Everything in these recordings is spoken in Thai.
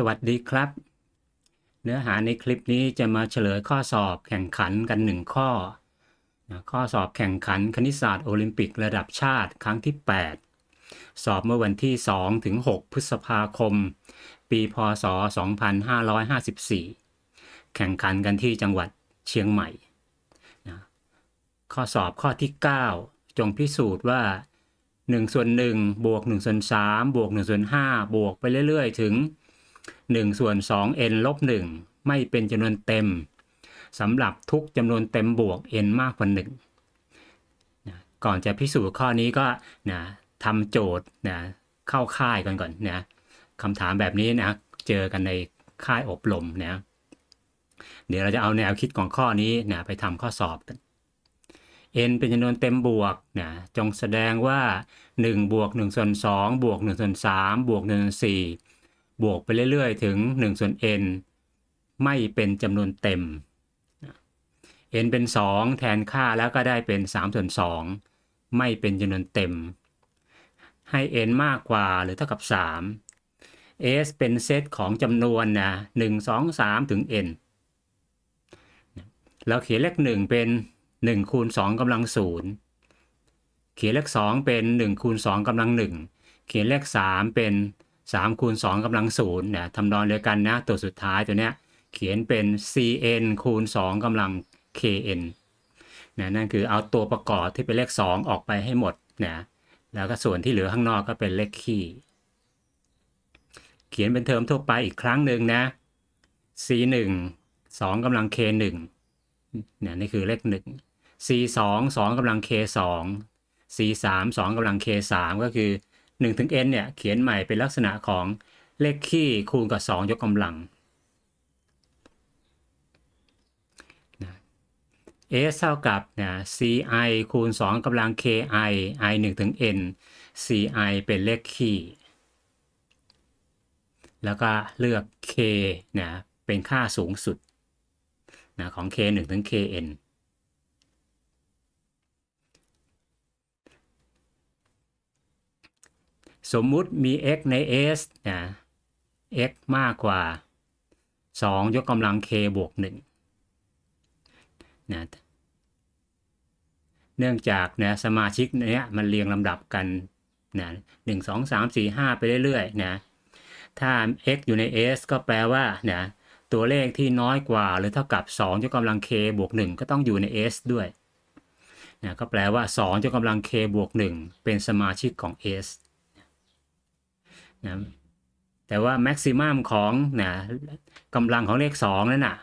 สวัสดีครับ เนื้อหาในคลิปนี้จะมาเฉลยข้อสอบแข่งขันกันหนึ่งข้อนะข้อสอบแข่งขันคณิตศาสตร์โอลิมปิกระดับชาติครั้งที่ 8 สอบเมื่อวันที่2ถึง6พฤษภาคม ปีพศ 2554 แข่งขันกันที่จังหวัดเชียงใหม่นะข้อสอบข้อที่ 9 จงพิสูจน์ว่า1ส่วน1บวก1ส่วน3บวก1ส่วน5บวกไปเรื่อย ๆ ถึง1 ส่วน 2 n ลบ 1 ไม่เป็นจำนวนเต็มสำหรับทุกจำนวนเต็มบวก n มากกว่า1นะก่อนจะพิสูจน์ข้อนี้ก็นะทำโจทย์นะเข้าค่ายกันก่อนนะคำถามแบบนี้นะเจอกันในค่ายอบรมนะเดี๋ยวเราจะเอาแนวคิดของข้อนี้นะไปทำข้อสอบกัน n เป็นจำนวนเต็มบวกนะจงแสดงว่า 1 บวก1ส่วน2บวก1ส่วน3บวก1ส่วน4 บวกไปเรื่อยๆ ถึง1ส่วน n ไม่เป็นจำนวนเต็ม n เป็น 2 แทนค่าแล้วก็ได้เป็น3ส่วน2ไม่เป็นจำนวนเต็ม ให้ n มากกว่าหรือเท่ากับ 3 s เป็นเซตของจำนวนนะ1 2 3 ถึง n แล้วเขียนเลข 1 เป็น 1 คูณ 2กำลัง 0 เขียนเลข 2 เป็น 1 คูณ 2กำลัง 1 เขียนเลข 3 เป็น 3คูณ2กำลัง0เนี่ยทำนองเดียวกันนะ ตัวสุดท้ายตัวเนี้ยเขียนเป็น cn คูณ2กำลัง kn นะนั่นคือเอาตัวประกอบที่เป็นเลข 2 ออกไปให้หมดนะแล้วก็ส่วนที่เหลือข้างนอกก็เป็นเลขคี่ เขียนเป็นเทอมทั่วไปอีกครั้งหนึ่งนะ c1 2กำลัง k1 เนี่ยนี่คือเลข 1 c 2 2กำลัง k 2 c 3 2กำลัง k 3ก็คือ 1ถึง n เนี่ยเขียนใหม่เป็นลักษณะของเลขคี่คูณกับ 2 ยกกำลังนะ s เท่ากับนะ ci คูณ 2กำลัง ki i 1ถึง n ci เป็นเลขคี่ แล้วก็เลือก k นะเป็นค่าสูงสุดนะของ k 1ถึง kn สมมุติมี x ใน s นะ x มากกว่า 2 ยกกำลัง k บวก1นะเนื่องจากนะสมาชิกเนี้ยมันเรียงลำดับกันนะหนึ่งสองสามสี่ห้าไปเรื่อยๆนะถ้า x อยู่ใน s ก็แปลว่านะตัวเลขที่น้อยกว่าหรือเท่ากับ 2 ยกกำลัง k บวก 1 ก็ต้องอยู่ใน s ด้วยนะก็แปลว่า 2 ยกกำลัง k บวก 1 เป็นสมาชิกของ s นะแต่ว่าแม็กซิมัมของนะกำลังของเลข2นั่นน่ะ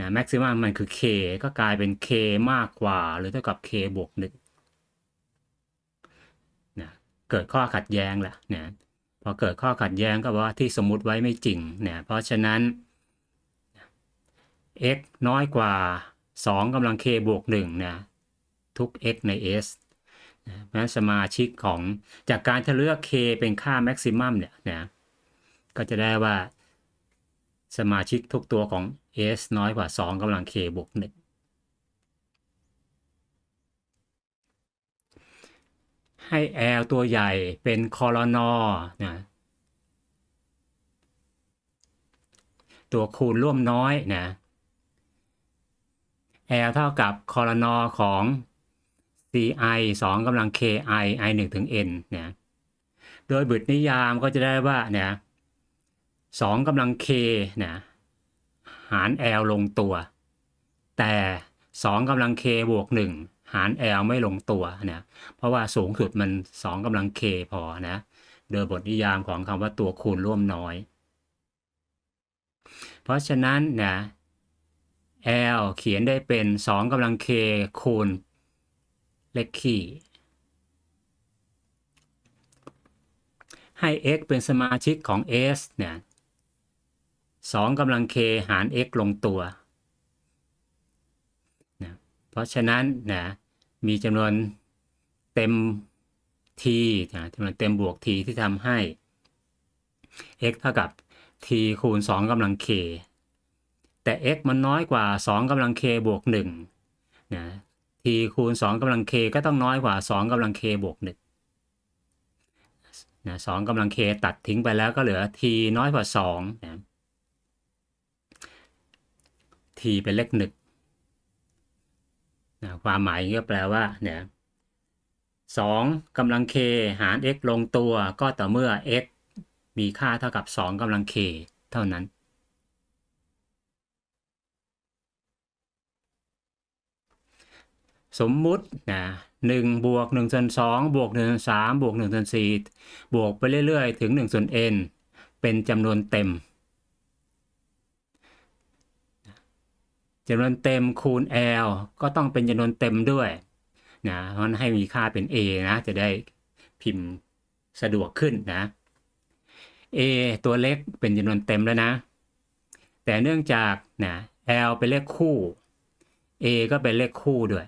นะแม็กซิมัมมันคือ k ก็กลายเป็น k มากกว่า หรือเท่ากับ k บวก1นะเกิดข้อขัดแย้งละนะพอเกิดข้อขัดแย้งก็ว่าที่สมมุติไว้ไม่จริงนะเพราะฉะนั้น x น้อยกว่า 2กำลัง k บวก1นะทุก x ใน s นะเพราะฉะนั้นสมาชิกของจากการที่เลือก k เป็นค่าแม็กซิมัมเนี่ยนะก็จะได้ว่าสมาชิกทุกตัวของ s น้อยกว่า 2กำลัง k บวก1ให้ L ตัวใหญ่เป็นคอลนอนะตัวคูณร่วมน้อยนะ L เท่ากับคอลนอของ ci 2กำลัง ki i 1ถึง n นะโดยบุตรนิยามก็จะได้ว่าเนี่ย2กำลัง k นะหาร L ลงตัว แต่2กำลัง k บวก1หาร L ไม่ลงตัวเนะเพราะว่าสูงสุดมัน2กำลัง k พอนะโดยบทนิยามของคำว่าตัวคูณร่วมน้อย เพราะฉะนั้นนะ L เขียนได้เป็น 2กำลัง k คูณ เลขคี่ให้ x เป็นสมาชิกของ s เนี่ย2กำลัง k หาร x ลงตัวนะเพราะฉะนั้นนะมีจำนวนเต็ม t นะจำนวนเต็มบวก t ที่ทำให้ x เท่ากับ t คูณ 2กำลัง k แต่ x มันน้อยกว่า 2กำลัง k บวก1นะ คูณ 2กำลัง k ก็ต้องน้อยกว่า 2กำลัง k บวก1นะสองกำลัง k ตัดทิ้งไปแล้วก็เหลือ t น้อยกว่าสองนะ t เป็นเลขหนึ่งนะความหมายก็แปลว่าเนี่ยสองกำลัง k หาร x ลงตัวก็ต่อเมื่อ x มีค่าเท่ากับสองกำลัง k เท่านั้น สมมุตินะหนึ่งบวกหนึ่งส่วนสองบวกหนึ่งส่วนสามบวกหนึ่งส่วนสี่บวกไปเรื่อยๆ ถึงหนึ่งส่วน n เป็นจำนวนเต็มจำนวนเต็มคูณ l ก็ต้องเป็นจำนวนเต็มด้วยนะเพราะฉะนั้นให้มีค่าเป็น a นะจะได้พิมพ์สะดวกขึ้นนะ a ตัวเล็กเป็นจำนวนเต็มแล้วนะ แต่เนื่องจากนะ l เป็นเลขคู่ a ก็เป็นเลขคู่ด้วย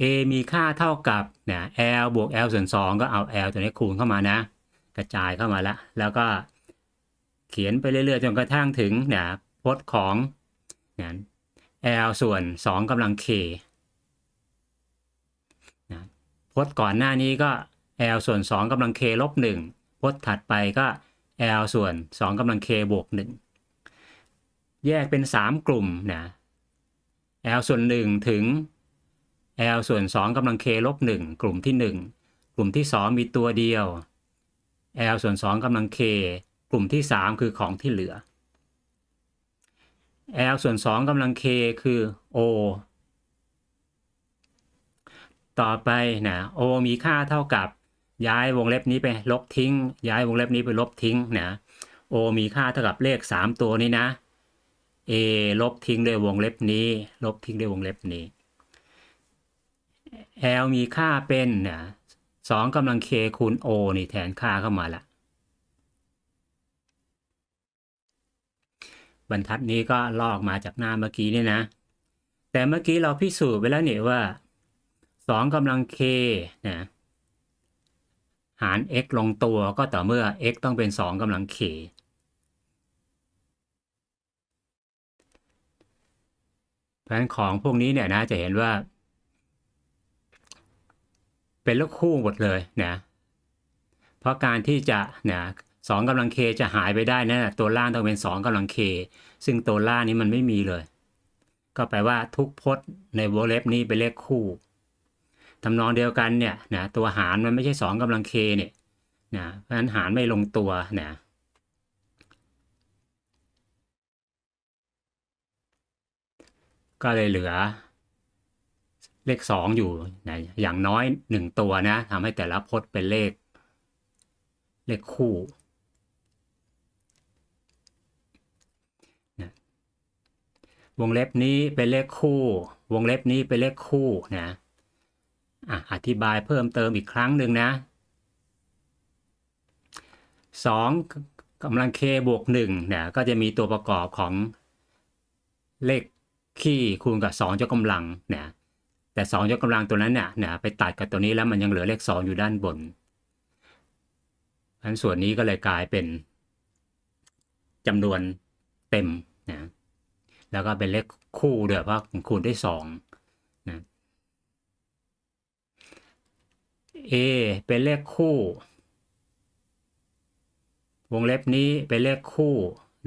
a มีค่าเท่ากับนะ l บวก l ส่วน 2 ก็เอา l ตัวนี้คูณเข้ามานะ กระจายเข้ามาแล้วแล้วก็เขียนไปเรื่อยๆ จนกระทั่งถึงนะพจน์ของนะ l ส่วน 2กำลัง k นะพจน์ก่อนหน้านี้ก็ l ส่วน 2กำลัง k ลบ1พจน์ถัดไปก็ l ส่วน 2กำลัง k บวก 1 แยกเป็น 3 กลุ่มนะ l ส่วน 1 ถึง l ส่วน2กำลัง k ลบ1กลุ่มที่ 1 กลุ่มที่ 2 มีตัวเดียว l ส่วน2กำลัง k กลุ่มที่ 3 คือของที่เหลือ l ส่วน2กำลัง k คือ o ต่อไปนะ o มีค่าเท่ากับย้ายวงเล็บนี้ไปลบทิ้ง ย้ายวงเล็บนี้ไปลบทิ้งนะ o มีค่าเท่ากับเลข 3 ตัวนี้นะ a ลบทิ้งด้วยวงเล็บนี้ ลบทิ้งด้วยวงเล็บนี้ l มีค่าเป็นนะสองกำลัง k คูณ o นี่แทนค่าเข้ามาละบรรทัดนี้ก็ลอกมาจากหน้าเมื่อกี้นี่นะ แต่เมื่อกี้เราพิสูจน์ไปแล้วเนี่ยว่าสองกำลัง k นะหาร x ลงตัวก็ต่อเมื่อ x ต้องเป็นสองกำลัง k เพราะฉะนั้นของพวกนี้เนี่ยนะจะเห็นว่า เป็นเลขคู่หมดเลยนะเพราะการที่จะนะสองกำลัง k จะหายไปได้นะตัวล่างต้องเป็นสองกำลัง k ซึ่งตัวล่างนี้มันไม่มีเลย ก็แปลว่าทุกพจน์ในวงเล็บนี้เป็นเลขคู่ทำนองเดียวกันเนี่ยนะตัวหารมันไม่ใช่สองกำลัง k เนี่ยนะเพราะฉะนั้นหารไม่ลงตัวนะก็เลยเหลือ เลขสองอยู่นะอย่างน้อยหนึ่งตัวนะทำให้แต่ละพจน์เป็นเลข เลขคู่นะวงเล็บนี้เป็นเลขคู่ วงเล็บนี้เป็นเลขคู่นะอะอธิบายเพิ่มเติมอีกครั้งหนึ่งนะสองกำลัง k บวกหนึ่งเนี่ยก็จะมีตัวประกอบของเลขคี่คูณกับสองยกกำลังเนี่ย แต่สองยกกำลังตัวนั้นเนี่ยนี่ยไปตัดกับตัวนี้แล้วมันยังเหลือเลขสองอยู่ด้านบนอันส่วนนี้ก็เลยกลายเป็นจำนวนเต็มนะแล้วก็เป็นเลขคู่ด้วยเพราะคูณได้สองนะ a เป็นเลขคู่ วงเล็บนี้เป็นเลขคู่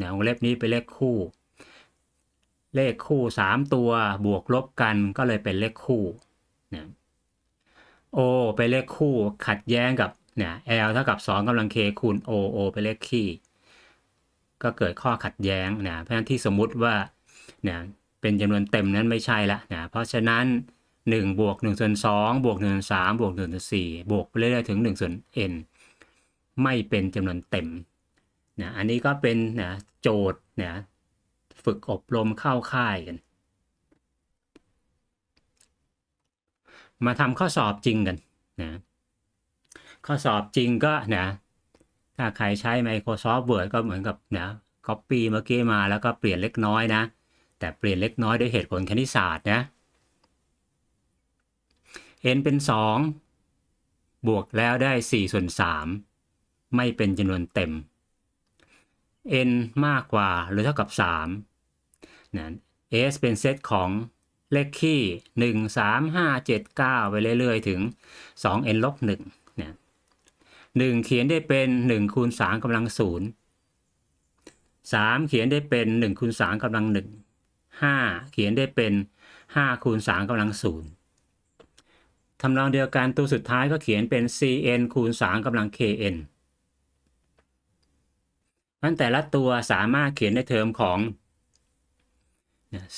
นะวงเล็บนี้เป็นเลขคู่ เลขคู่สามตัวบวกลบกันก็เลยเป็นเลขคู่นะ o เป็นเลขคู่ขัดแย้งกับเนี่ย l เท่ากับ 2กำลัง k คูณ o o เป็นเลขคี่ ก็เกิดข้อขัดแย้งนะเพราะฉะนั้นที่สมมุติว่าเนี่ยเป็นจำนวนเต็มนั้นไม่ใช่ละนะเพราะฉะนั้น1บวก1ส่วน2บวก1ส่วน3บวก1ส่วน4บวกไปเรื่อยๆถึง1ส่วน n ไม่เป็นจำนวนเต็มนะอันนี้ก็เป็นนะโจทย์นะ ฝึกอบรมเข้าค่ายกัน มาทำข้อสอบจริงกันนะข้อสอบจริงก็นะถ้าใครใช้ Microsoft Word ก็เหมือนกับนะ Copy เมื่อกี้มาแล้วก็เปลี่ยนเล็กน้อยนะ แต่เปลี่ยนเล็กน้อยด้วยเหตุผลคณิตศาสตร์นะ n เป็น 2 บวกแล้วได้ 4 ส่วน 3 ไม่เป็นจำนวนเต็ม n มากกว่าหรือเท่ากับ 3 นะ s เป็นเซตของเลขคี่หนึ่งสามห้าเจ็ดเก้าไปเรื่อยๆ ถึงสอง n ลบหนึ่งเนี่ยหนึ่งเขียนได้เป็นหนึ่งคูณสามกำลังศูนย์สามเขียนได้เป็นหนึ่งคูณสามกำลังหนึ่งห้าเขียนได้เป็นห้าคูณสามกำลังศูนย์ทำนองเดียวกันตัวสุดท้ายก็เขียนเป็น cn คูณสามกำลัง kn นั้นแต่ละตัวสามารถเขียนในเทอมของ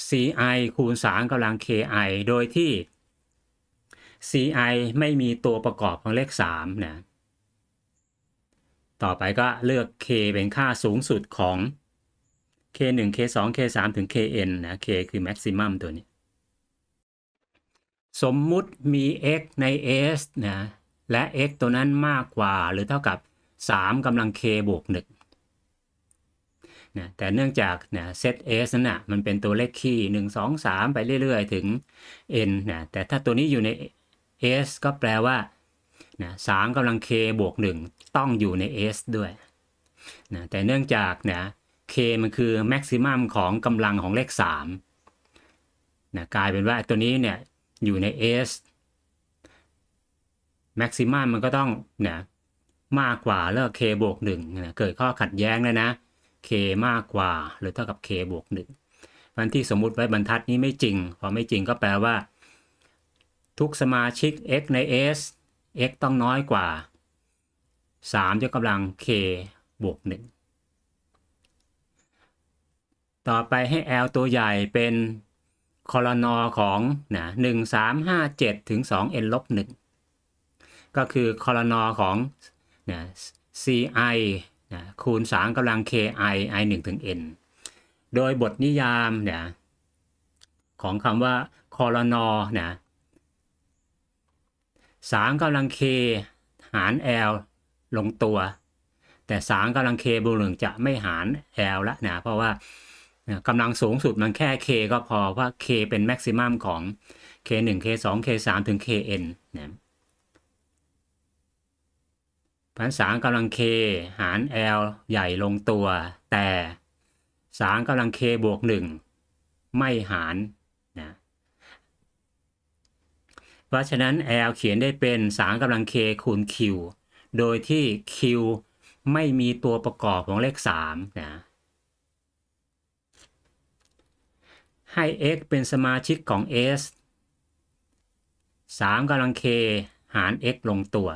ci คูณ 3กำลัง ki โดยที่ ci ไม่มีตัวประกอบของเลข3นะต่อไปก็เลือก k เป็นค่าสูงสุดของ k1 k2 k3 ถึง kn นะ k คือ maximum ตัวนี้ สมมุติมี x ใน s นะและ x ตัวนั้นมากกว่าหรือเท่ากับ 3กำลัง k บวก1 นะแต่เนื่องจากนะเซต S นั้นนะมันเป็นตัวเลขคี่1 2 3ไปเรื่อยๆ ถึง n นะแต่ถ้าตัวนี้อยู่ใน S ก็แปลว่านะ3กำลัง k บวก 1 ต้องอยู่ใน S ด้วยนะแต่เนื่องจากนะ k มันคือแม็กซิมัมของกำลังของเลข3นะกลายเป็นว่าตัวนี้เนี่ยอยู่ใน S แม็กซิมัมมันก็ต้องนะมากกว่าแล้ว k บวก1นะเกิดข้อขัดแย้งแล้วนะ k มากกว่า หรือเท่ากับ k บวก1วันที่สมมุติไว้บรรทัดนี้ไม่จริง พอไม่จริงก็แปลว่า ทุกสมาชิก x ใน s x ต้องน้อยกว่า 3 ยกกำลัง k บวก 1 ต่อไปให้ l ตัวใหญ่เป็นคอลนอของนะ1 3 5 7 ถึง 2 n ลบ1ก็คือคอลนอของนะ ci นะคูณ 3กำลัง ki i 1ถึง n โดยบทนิยามเนี่ยของคำว่าคอลนอนะ3กำลัง k หาร l ลงตัว แต่3กำลัง k บวกหนึ่งจะไม่หาร l ละนะเพราะว่ากำลังสูงสุดมันแค่ k ก็พอว่า k เป็นแม็กซิมัมของ k 1 k 2 k 3ถึง kn นะ พันสามกำลัง k หาร l ใหญ่ลงตัว แต่สามกำลัง k บวกหนึ่งไม่หารนะเพราะฉะนั้น l เขียนได้เป็นสามกำลัง k คูณ q โดยที่ q ไม่มีตัวประกอบของเลข3นะให้ x เป็นสมาชิกของ s 3กำลัง k หาร x ลงตัว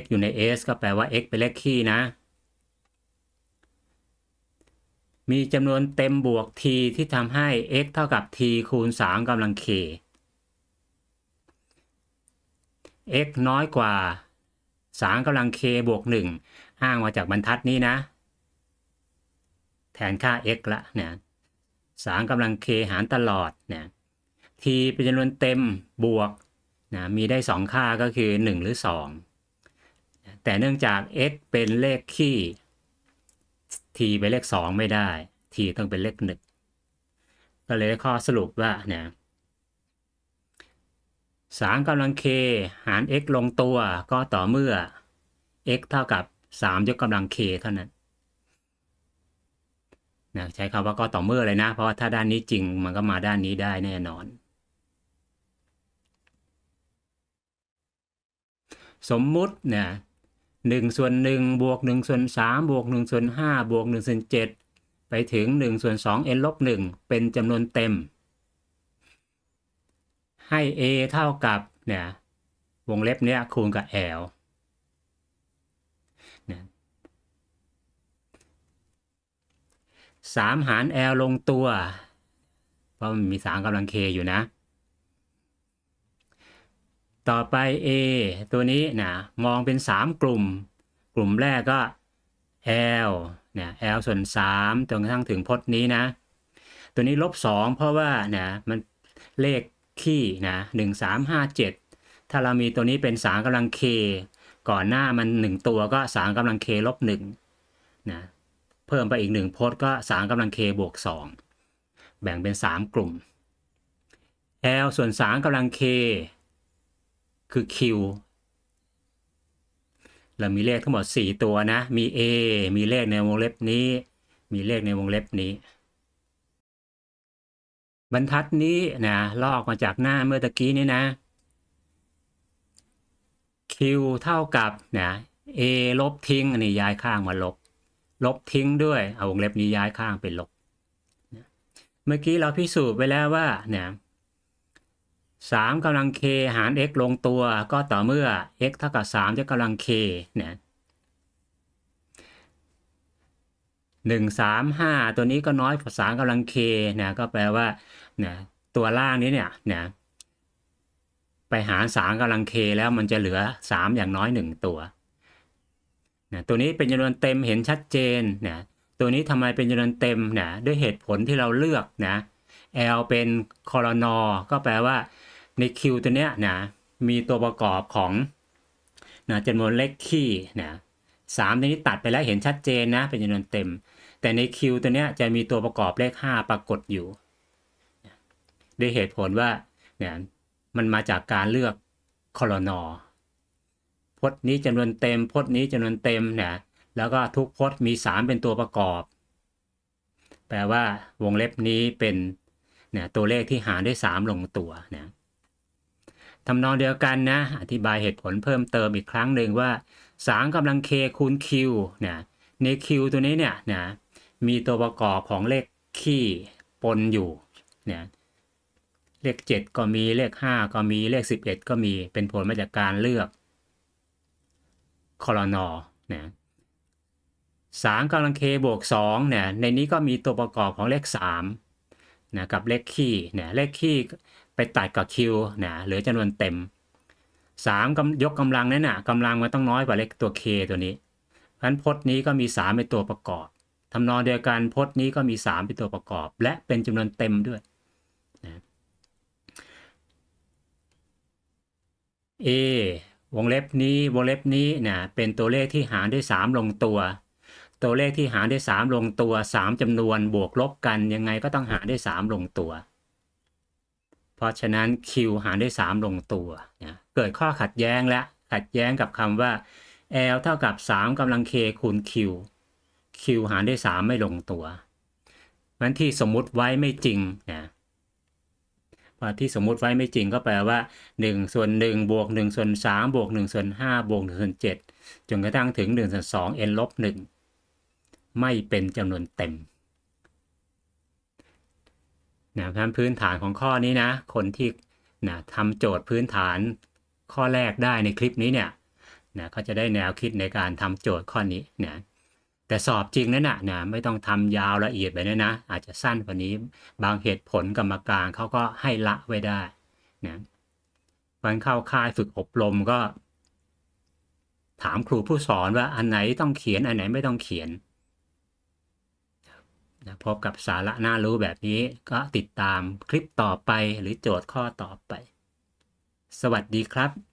x อยู่ใน s ก็แปลว่า x เป็นเลขคี่นะ มีจำนวนเต็มบวก t ที่ทำให้ x เท่ากับ t คูณ 3กำลัง k x น้อยกว่า 3กำลัง k บวก 1 อ้างมาจากบรรทัดนี้นะ แทนค่า x ละเนี่ย3กำลัง k หารตลอดเนี่ย t เป็นจำนวนเต็มบวกนะมีได้ 2 ค่าก็คือ 1 หรือ 2 แต่เนื่องจาก x เป็นเลขคี่ t เป็นเลข 2 ไม่ได้ t ต้องเป็นเลข1ก็เลยข้อสรุปว่าเนี่ยสามกำลัง k หาร x ลงตัวก็ต่อเมื่อ x เท่ากับ 3 ยกกำลัง k เท่านั้นนะใช้คำว่าก็ต่อเมื่อเลยนะ เพราะว่าถ้าด้านนี้จริงมันก็มาด้านนี้ได้แน่นอน สมมุติเนี่ย หนึ่งส่วนหนึ่งบวกหนึ่งส่วนสามบวกหนึ่งส่วนห้าบวกหนึ่งส่วนเจ็ดไปถึงหนึ่งส่วนสอง n ลบหนึ่งเป็นจำนวนเต็ม ให้ a เท่ากับเนี่ยวงเล็บเนี้ยคูณกับ l นี่ยสามหาร l ลงตัว เพราะมันมีสามกำลัง k อยู่นะ ต่อไป A ตัวนี้นะมองเป็น 3 กลุ่ม กลุ่มแรกก็ L เนี่ย L ส่วน3จนกระทั่งถึงพจน์นี้นะ ตัวนี้ลบ 2 เพราะว่าเนี่ยมันเลขขี้นะ1 3 5 7 ถ้าเรามีตัวนี้เป็น3กำลัง K ก่อนหน้ามัน 1 ตัวก็3กำลัง K ลบ1นะเพิ่มไปอีก 1 พจน์ก็3กำลัง K บวก 2 แบ่งเป็น 3 กลุ่ม L ส่วน3กำลัง K คือ Q เรามีเลขทั้งหมด 4 ตัวนะ มี A มีเลขในวงเล็บนี้ มีเลขในวงเล็บนี้ บรรทัดนี้นะลอกมาจากหน้าเมื่อตะกี้นี้นะ q เท่ากับนะ a ลบทิ้งอันนี้ย้ายข้างมาลบ ลบทิ้งด้วย เอาวงเล็บนี้ย้ายข้างเป็นลบ เมื่อกี้เราพิสูจน์ไปแล้วว่าเนี่ย สามกำลัง k หาร x ลงตัวก็ต่อเมื่อ x เท่ากับสามจะกำลัง k เนี่ยหนึ่งสามห้าตัวนี้ก็น้อยกว่าสามกำลัง k นะก็แปลว่าเนี่ยตัวล่างนี้เนี่ยเนี่ยไปหารสามกำลัง k แล้วมันจะเหลือสามอย่างน้อยหนึ่งตัวนะตัวนี้เป็นจำนวนเต็มเห็นชัดเจนนะตัวนี้ทำไมเป็นจำนวนเต็มนะด้วยเหตุผลที่เราเลือกนะ L เป็นคอรนอก็แปลว่า ใน Q ตัวเนี้ยนะมีตัวประกอบของนะจำนวนเลขคี่นะสามตัวนี้ตัดไปแล้วเห็นชัดเจนนะเป็นจำนวนเต็ม แต่ใน Q ตัวเนี้ยจะมีตัวประกอบเลข 5 ปรากฏอยู่ด้วยเหตุผลว่าเนี่ยมันมาจากการเลือกคอรนอพจน์นี้จำนวนเต็มพจน์นี้จำนวนเต็มนะแล้วก็ทุกพจน์มี 3 เป็นตัวประกอบ แปลว่าวงเล็บนี้เป็นเนี่ยตัวเลขที่หารด้วย 3 ลงตัวนะ ทำนองเดียวกันนะ อธิบายเหตุผลเพิ่มเติมอีกครั้งหนึ่งว่า 3กำลัง k คูณ q นะใน q ตัวนี้เนี่ยนะมีตัวประกอบของเลขคี่ปนอยู่เนี่ยเลข 7 ก็มีเลข 5 ก็มีเลข 11 ก็มีเป็นผลมาจากการเลือกคอรนอนะสามกำลัง k บวก2เนี่ยในนี้ก็มีตัวประกอบของเลข3นะกับเลขคี่เนี่ยเลขคี่ ไปตัดกับ q นะเหลือจำนวนเต็ม3กำยกกำลังนั้นน่ะกำลังมันต้องน้อยกว่าเลขตัว k ตัวนี้เพราะฉะนั้นพจน์นี้ก็มี 3 เป็นตัวประกอบทำนองเดียวกันพจน์นี้ก็มี 3 เป็นตัวประกอบ และเป็นจำนวนเต็มด้วยนะ A วงเล็บนี้วงเล็บนี้นะเป็นตัวเลขที่หารด้วย 3 ลงตัว ตัวเลขที่หารด้วย 3 ลงตัว 3จำนวนบวกลบกันยังไงก็ต้องหารด้วย 3 ลงตัว ราะฉะนั้น Q หารด้วย 3 ลงตัวนะเกิดข้อขัดแย้งและขัดแย้งกับคำว่า L เท่ากับ 3กำลัง K คูณ Q Q หารด้วย 3 ไม่ลงตัวมันที่สมมุติไว้ไม่จริงนะว่าที่สมมุติไว้ไม่จริงก็แปลว่า1ส่วน1บวก1ส่วน3บวก1ส่วน5บวก1ส่วน7จนกระทั่งถึง1ส่วน2 n ลบ1ไม่เป็นจำนวนเต็ม นะเพราะพื้นฐานของข้อนี้นะ คนที่นะทำโจทย์พื้นฐานข้อแรกได้ในคลิปนี้เนี่ยนะเขาจะได้แนวคิดในการทำโจทย์ข้อนี้นะแต่สอบจริงนั่นนะนะไม่ต้องทำยาวละเอียดแบบนี้นะ อาจจะสั้นกว่านี้บางเหตุผลกรรมการเขาก็ให้ละไว้ได้นะวันเข้าค่ายฝึกอบรมก็ ถามครูผู้สอนว่าอันไหนต้องเขียนอันไหนไม่ต้องเขียน นะพบกับสาระน่ารู้แบบนี้ก็ติดตามคลิปต่อไปหรือโจทย์ข้อต่อไป สวัสดีครับ